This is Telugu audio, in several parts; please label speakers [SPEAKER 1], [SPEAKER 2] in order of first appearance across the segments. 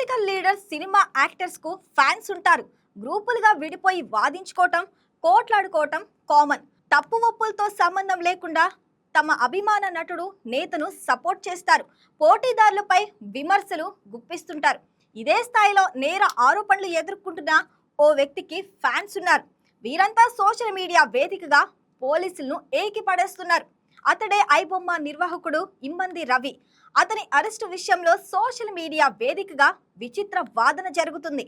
[SPEAKER 1] క్రికెటర్స్ సినిమా యాక్టర్స్కు ఫ్యాన్స్ ఉంటారు. గ్రూపులుగా విడిపోయి వాదించుకోవటం కోట్లాడుకోవటం కామన్. తప్పు ఒప్పులతో సంబంధం లేకుండా తమ అభిమాన నటుడు నేతను సపోర్ట్ చేస్తారు. పోటీదారులపై విమర్శలు గుప్పిస్తుంటారు. ఇదే స్థాయిలో నేర ఆరోపణలు ఎదుర్కొంటున్న ఓ వ్యక్తికి ఫ్యాన్స్ ఉన్నారు. వీరంతా సోషల్ మీడియా వేదికగా పోలీసులను ఏకి పడేస్తున్నారు అతడే ఐబొమ్మ నిర్వాహకుడు ఇమ్మంది రవి. అతని అరెస్టు విషయంలో సోషల్ మీడియా వేదికగా విచిత్ర వాదన జరుగుతుంది.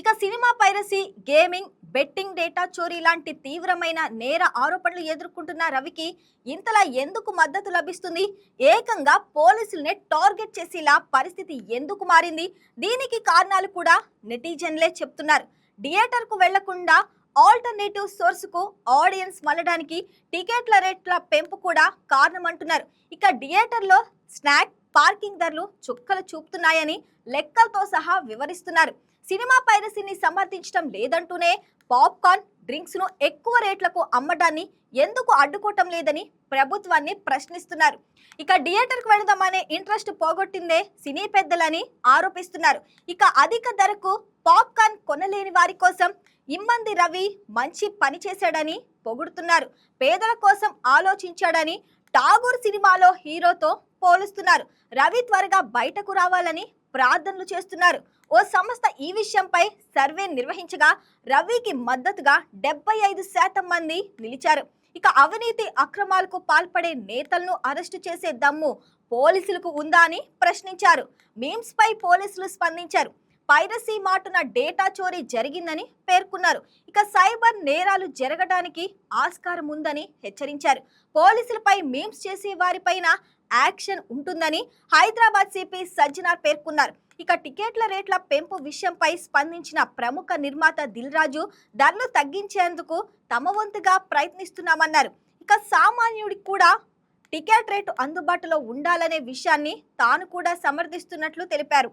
[SPEAKER 1] ఇక cinema piracy gaming betting data చోరీ లాంటి తీవ్రమైన నేర ఆరోపణలు ఎదుర్కొంటున్న రవికి ఇంతలా ఎందుకు మద్దతు లభిస్తుంది? ఏకంగా పోలీసులనే టార్గెట్ చేసేలా పరిస్థితి ఎందుకు మారింది? దీనికి కారణాలు కూడా నెటిజన్లే చెప్తున్నారు. థియేటర్కు వెళ్ళకుండా ఆల్టర్నేటివ్ సోర్స్కు ఆడియన్స్ మళ్ళడానికి టికెట్ల రేట్ల పెంపు కూడా కారణమంటున్నారు. ఇక థియేటర్లో స్నాక్ పార్కింగ్ ధరలు చుక్కలు చూపుతున్నాయని లెక్కలతో సహా వివరిస్తున్నారు. సినిమా పైరసీని సమర్థించడం లేదంటూనే పాప్కార్న్ డ్రింక్స్ను ఎక్కువ రేట్లకు అమ్మడాన్ని ఎందుకు అడ్డుకోవటం లేదని ప్రభుత్వాన్ని ప్రశ్నిస్తున్నారు. ఇక థియేటర్కు వెళదామనే ఇంట్రెస్ట్ పోగొట్టిందే సినీ పెద్దలని ఆరోపిస్తున్నారు. ఇక అధిక ధరకు పాప్కార్న్ కొనలేని వారి కోసం ఇమ్మంది రవి మంచి పని చేశాడని పొగుడుతున్నారు. పేదల కోసం ఆలోచించాడని ఠాగూర్ సినిమాలో హీరోతో పోలుస్తున్నారు. రవి త్వరగా బయటకు రావాలని ప్రార్థనలు చేస్తున్నారు. ఓ సంస్థ ఈ విషయంపై సర్వే నిర్వహించగా రవికి మద్దతుగా డెబ్బై ఐదు శాతం మంది నిలిచారు. ఇక అవినీతి అక్రమాలకు పాల్పడే నేతలను అరెస్టు చేసే దమ్ము పోలీసులకు ఉందా అని ప్రశ్నించారు. మీమ్స్పై పోలీసులు స్పందించారు. పైరసీ మాటున డేటా చోరీ జరిగిందని పేర్కొన్నారు. ఇక సైబర్ నేరాలు జరగడానికి ఆస్కారం ఉందని హెచ్చరించారు. పోలీసులపై మీమ్స్ చేసే వారిపైన యాక్షన్ ఉంటుందని హైదరాబాద్ సిపి సజ్జనార్ పేర్కొన్నారు. ఇక టికెట్ల రేట్ల పెంపు విషయంపై స్పందించిన ప్రముఖ నిర్మాత దిల్ రాజు ధరలు తగ్గించేందుకు తమ వంతుగా ప్రయత్నిస్తున్నామన్నారు. ఇక సామాన్యుడికి కూడా టికెట్ రేటు అందుబాటులో ఉండాలనే విషయాన్ని తాను కూడా సమర్థిస్తున్నట్లు తెలిపారు.